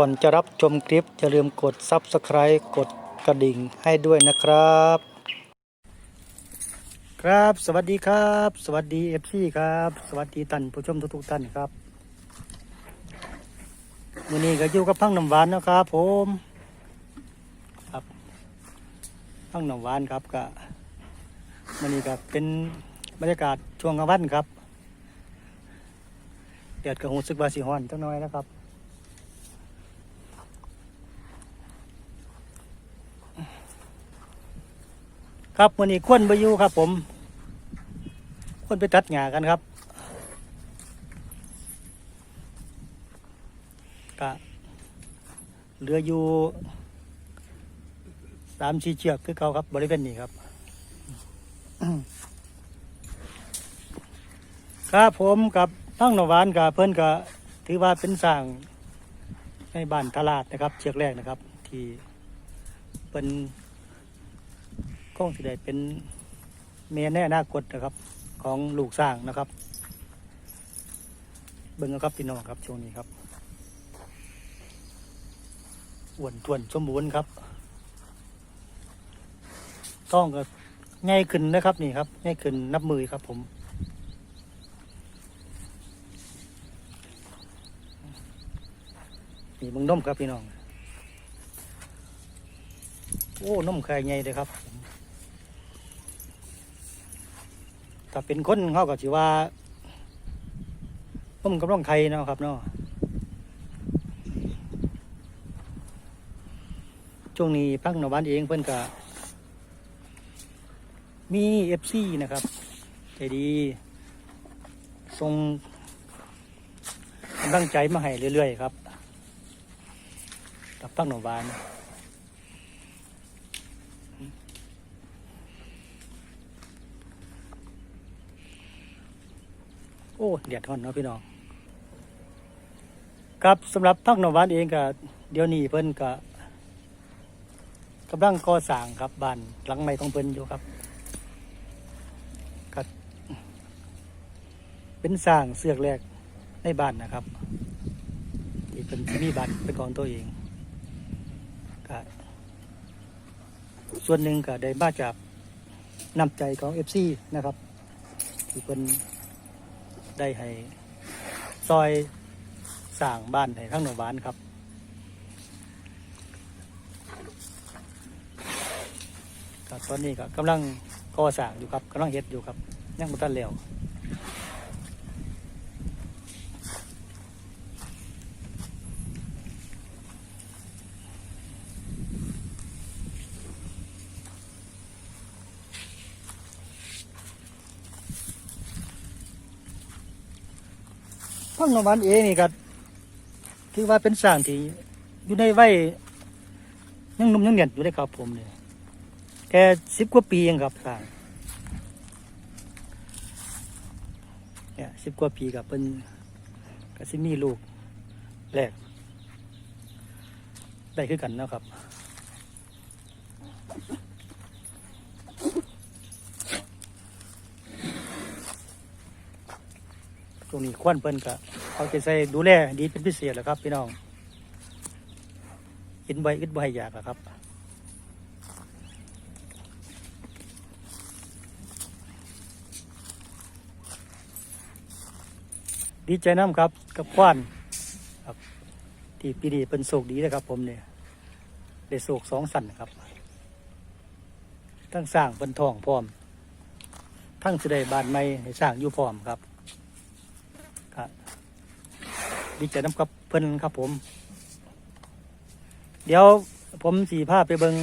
ก่อนจะรับชมคลิปอย่าลืมกด Subscribe กดกระดิ่งให้ด้วยนะครับ ครับสวัสดีครับ สวัสดีเอฟซีครับ สวัสดีท่านผู้ชมทุกๆท่านครับวันนี้ก็อยู่กับพังน้ำหวานนะครับ ผมครับพังน้ำหวานครับก็วันนี้ก็เป็นบรรยากาศช่วงกลางวันครับแดดก็หูสึกว่าสีฮ้อนจังน้อยนะครับ ครับวันนี้ควนไปอยู่ครับ ผมควนไปตัดหญ้ากันครับกะเหลืออยู่สามชีเชือกคือเก่าครับ บริเวณนี้ครับ ครับผมกับทั้งหนองหวานกับเพื่อนก็ถือว่าเป็นสร้างในบ้านทลาดนะครับ เชือกแรกนะครับ ที่เป็น ก็สิได้เป็นเมียแน่นากดนะครับ ของลูกสร้างนะครับ เบิ่งครับพี่น้องครับช่วงนี้ครับอ้วนทวนสมบูรณ์ครับต้องก็ง่ายขึ้นนะครับนี่ครับง่ายขึ้นนับมือครับผมนี่เบิ่งนมครับพี่น้อง โอ้นมไข่ใหญ่เลยครับ ถ้าเป็นคนเขาก็ถือว่าผมกำลังไข่เนาะครับเนาะช่วงนี้พักหนบ้านเองเพื่อนก็มีเอฟซีนะครับใจดีส่งกำลังใจมาให้เรื่อยๆครับกับพักหนบ้าน โอ้เดือดร้อนเนาะพี่น้องครับสำหรับพักหนองหวานเองก็เดี๋ยวนี้เพิ่นก็กำลังก่อสร้างครับบ้านหลังใหม่ของเพิ่นอยู่ครับก็เป็นสร้างเสือกแรกในบ้านนะครับที่เป็นมีบ้านเป็นของตัวเองก็ส่วนหนึ่งก็ได้มาจากน้ำใจของเอฟซีนะครับ ที่เป็น ได้ให้ซอยสร้างบ้านให้ทั้งหมู่บ้านครับ ครับตอนนี้ก็กำลังก่อสร้างอยู่ครับกำลังเฮ็ดอยู่ครับยังบ่ทันแล้ว พังนองวานเองนี่ก็ถือว่าเป็นสร้างที่อยู่ในวัยยังหนุ่มยังเนียนอยู่เลยครับผมเนี่ยแค่สิบกว่าปีเองครับสร้างเนี่ยสิบกว่าปีกับเป็นก็สิมีลูกแรกได้คือกันนะครับ ตรงนี้ควนเพิ่นก็เขาจะใส่ดูแลดีเป็นพิเศษแหละครับ พี่น้องกินใบกินใบอยากแหละครับดีใจน้ำครับกับควนครับที่ปีนี้เป็นโศกดีนะครับ ผมเนี่ยได้โศกสองสันครับ ทั้งสร้างเป็นทองพร้อม ทั้งสิได้บ้านใหม่ให้สร้างอยู่พร้อมครับ ดีใจน้ำกับเพิ่อนครับผม เดี๋ยวผมสีภาพไปเบิง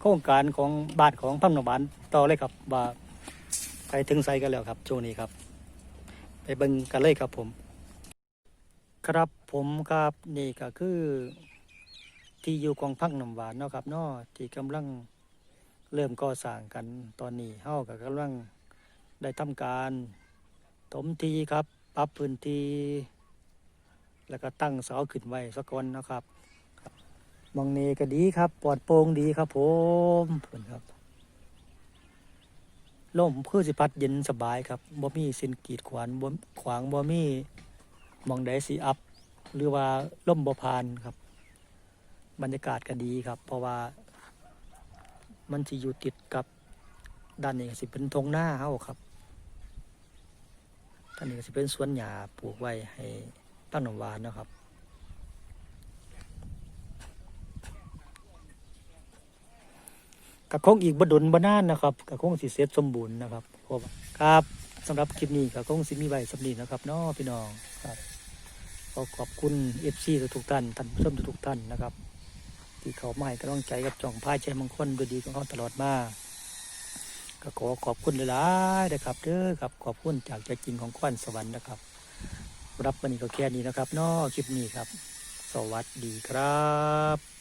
โครงการของบาทของพัมหนบานต่อเลยครับว่าไปถึงไซกันแล้วครับช่วงนี้ครับ ไปเบิงกันเลยครับผม ครับผมครับนี่ก็คือที่อยู่ของพักหนองหวานเนาะครับเนาะที่กำลังเริ่มก่อสร้างกันตอนนี้เฮากับกำลังได้ทำการถมทีครับ ปรับพื้นที่ แล้วก็ตั้งเสาขึ้นไว้สะกอนนะครับมองเนก็ดีครับ ปลอดโปร่งดีครับ ผมเพื่อนครับลมคือสิพัดเย็นสบายครับบ่มีสิ่งกีดขวางบ่ขวางบ่มีมองใดสิอับหรือว่าล่มบ่พานครับ บรรยากาศก็ดีครับ เพราะว่า มันจะอยู่ติดกับด้านนี้สิเป็นทงหน้าเฮาครับ ด้านนี้ก็สิเป็นสวนหญ้าปลูกไว้ให้ตั้งหนมหวานนะครับกะคงอีกบดลบนานนะครับกะคงสิเสร็จสมบูรณ์นะครับเพราะว่าครับสำหรับคลิปนี้กะคงสิมีไว้สำนีนะครับนาะพี่น้องครับขอขอบคุณเอฟซีทุกท่านท่านผู้ชมทุกท่านนะครับ ที่เขามาให้กำลังใจกับจ่องพายใจมงคลโดยดีของเขาตลอดมา ก็ขอขอบคุณหลายๆนะครับเด้อครับขอบคุณจากใจจริงของขวัญสวรรค์นะครับ รับวันนี้ก็แค่นี้นะครับนาะคลิปนี้ครับ สวัสดีครับ